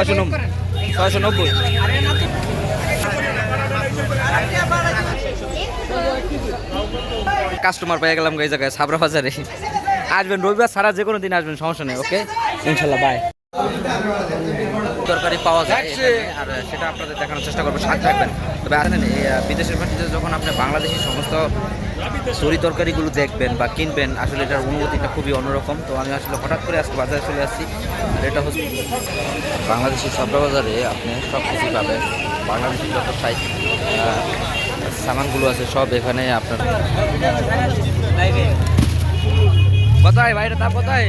ছয়শো নব্বই। নব্বই। কাস্টমার পেয়ে গেলাম এই জায়গায়, সাবরা বাজারে। আসবেন, রবিবার সারা যে কোনো দিন আসবেন, সমস্যা নেই ওকে ইনশাল্লাহ বাই তরকারি পাওয়া যায় আর সেটা আপনাদের দেখানোর চেষ্টা করব, সাথে থাকবেন। তবে এই বিদেশের মাটিতে যখন আপনি বাংলাদেশি সমস্ত তরি তরকারিগুলো দেখবেন বা কিনবেন, আসলে এটার অনুভূতিটা খুবই অন্যরকম। তো আমি আসলে হঠাৎ করে আজকে বাজারে চলে আসছি, আর এটা হচ্ছে বাংলাদেশি সবরা বাজারে আপনি সব কিছু পাবেন, বাংলাদেশি যত সাইজ সামানগুলো আছে, সব এখানে আপনার কোথায় বাইরে তা কোথায়?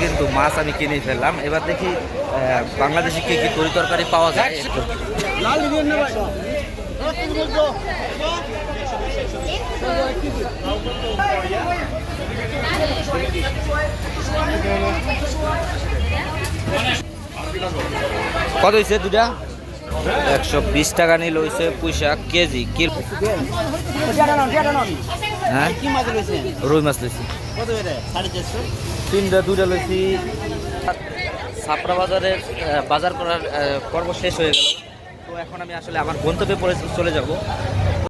কিন্তু মাছ আমি কিনে ফেললাম। এবার দেখি বাংলাদেশে বাংলাদেশি কি কি তরি তরকারি পাওয়া যায়? কত হয়েছে দুটা একশো বিশ টাকা নিয়ে লইছে পুঁইশাক কেজি। কি হ্যাঁ? রুই মাছ লইছি। তিনটা, দুইটা লইছি। ছাপড়া বাজারের বাজার করার পর্ব শেষ হয়ে গেল। তো এখন আমি আসলে আমার গন্তব্যে চলে যাব।